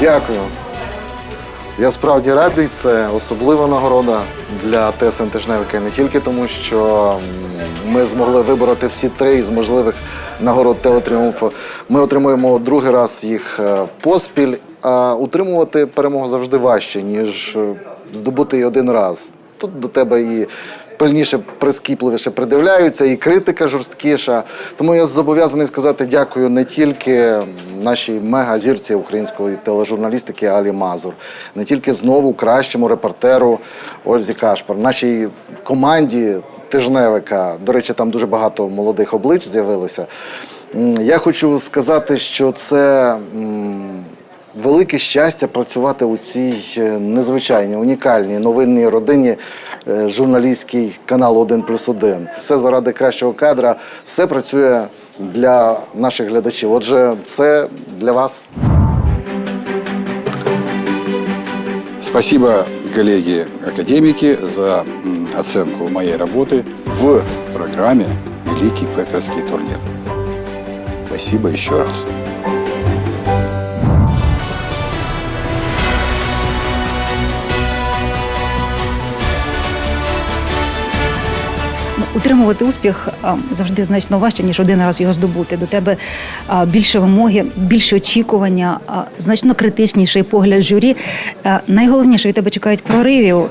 Дякую. Я справді радий. Це особлива нагорода для ТСН Тижневика. Не тільки тому, що ми змогли вибороти всі три із можливих нагород телетріумфу. Ми отримуємо другий раз їх е, поспіль. А утримувати перемогу завжди важче, ніж е, здобути її один раз. Тут до тебе і пильніше, прискіпливіше придивляються, і критика жорсткіша. Тому я зобов'язаний сказати дякую не тільки нашій мегазірці української тележурналістики Алі Мазур, не тільки знову кращому репортеру Ользі Кашпар, нашій команді тижневика. До речі, там дуже багато молодих облич з'явилося. Я хочу сказати, що це. Велике щастя працювати у цій е, незвичайній, унікальній новинній родині е, журналістський канал 1 плюс 1. Все заради кращого кадра, все працює для наших глядачів. Отже, це для вас. Спасибо, коллеги-академики, за оценку моей работы в программе «Великий пекторский турнир». Спасибо еще раз. Утримувати успіх завжди значно важче, ніж один раз його здобути. До тебе більше вимоги, більше очікування, значно критичніший погляд журі. Найголовніше від тебе чекають проривів.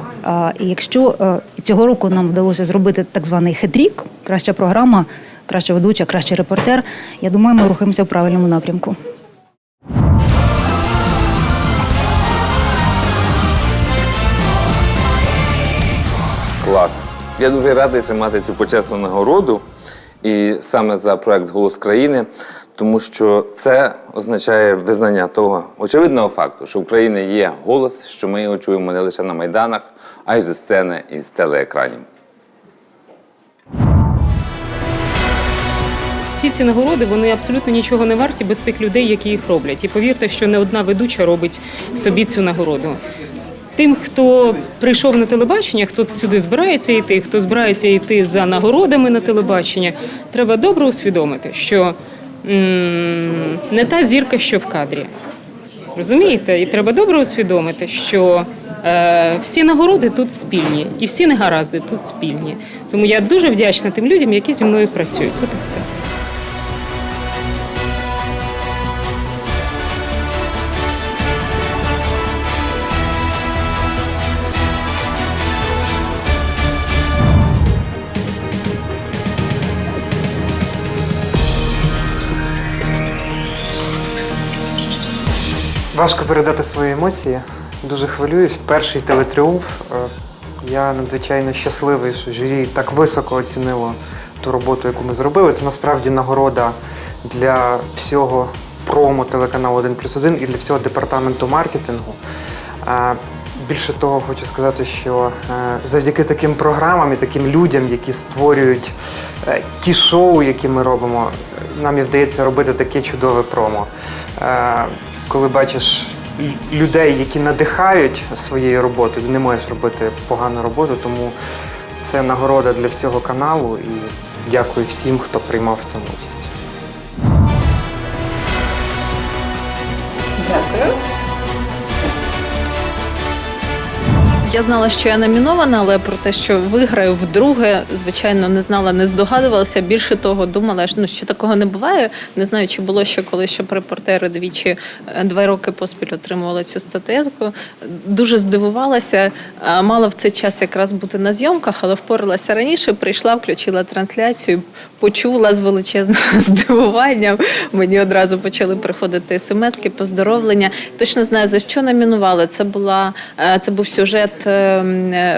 І якщо цього року нам вдалося зробити так званий хетрік, краща програма, краща ведуча, кращий репортер, я думаю, ми рухаємося в правильному напрямку. Клас. Я дуже радий тримати цю почесну нагороду і саме за проект Голос країни, тому що це означає визнання того очевидного факту, що в Україні є голос, що ми його чуємо не лише на майданах, а й зі сцени і з телеекранів. Всі ці нагороди вони абсолютно нічого не варті без тих людей, які їх роблять. І повірте, що не одна ведуча робить собі цю нагороду. Тим, хто прийшов на телебачення, хто сюди збирається йти, хто збирається йти за нагородами на телебачення, треба добре усвідомити, що не та зірка, що в кадрі. Розумієте? І треба добре усвідомити, що е, всі нагороди тут спільні, і всі негаразди тут спільні. Тому я дуже вдячна тим людям, які зі мною працюють. От і все. Важко передати свої емоції. Дуже хвилююсь. Перший телетріумф. Е, Я надзвичайно щасливий, що журі так високо оцінило ту роботу, яку ми зробили. Це насправді нагорода для всього промо телеканалу 1 плюс 1 і для всього департаменту маркетингу. Е, Більше того, хочу сказати, що е, завдяки таким програмам і таким людям, які створюють ті шоу, які ми робимо, нам і вдається робити таке чудове промо. Коли бачиш людей, які надихають своєю роботою, ти не можеш робити погану роботу, тому це нагорода для всього каналу і дякую всім, хто приймав цьому участь. Я знала, що я номінована, але про те, що виграю вдруге, звичайно, не знала, не здогадувалася. Більше того, думала, що, ну, що такого не буває. Не знаю, чи було ще колись, щоб репортери двічі е, два роки поспіль отримували цю статуетку. Дуже здивувалася. Мала в цей час якраз бути на зйомках, але впоралася раніше. Прийшла, включила трансляцію, почула з величезним здивуванням. Мені одразу почали приходити смски, поздоровлення. Точно знаю, за що номінували. Це була е, це був сюжет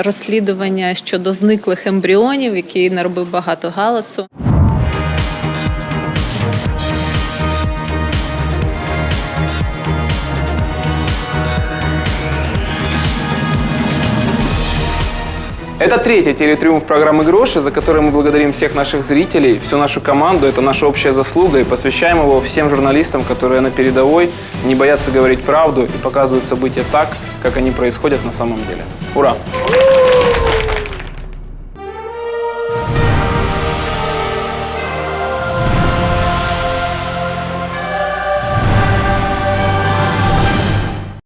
розслідування щодо зниклих ембріонів, який наробив багато галасу. Это третий телетриумф программы «Гроши», за который мы благодарим всех наших зрителей, всю нашу команду. Это наша общая заслуга и посвящаем его всем журналистам, которые на передовой не боятся говорить правду и показывают события так, как они происходят на самом деле. Ура!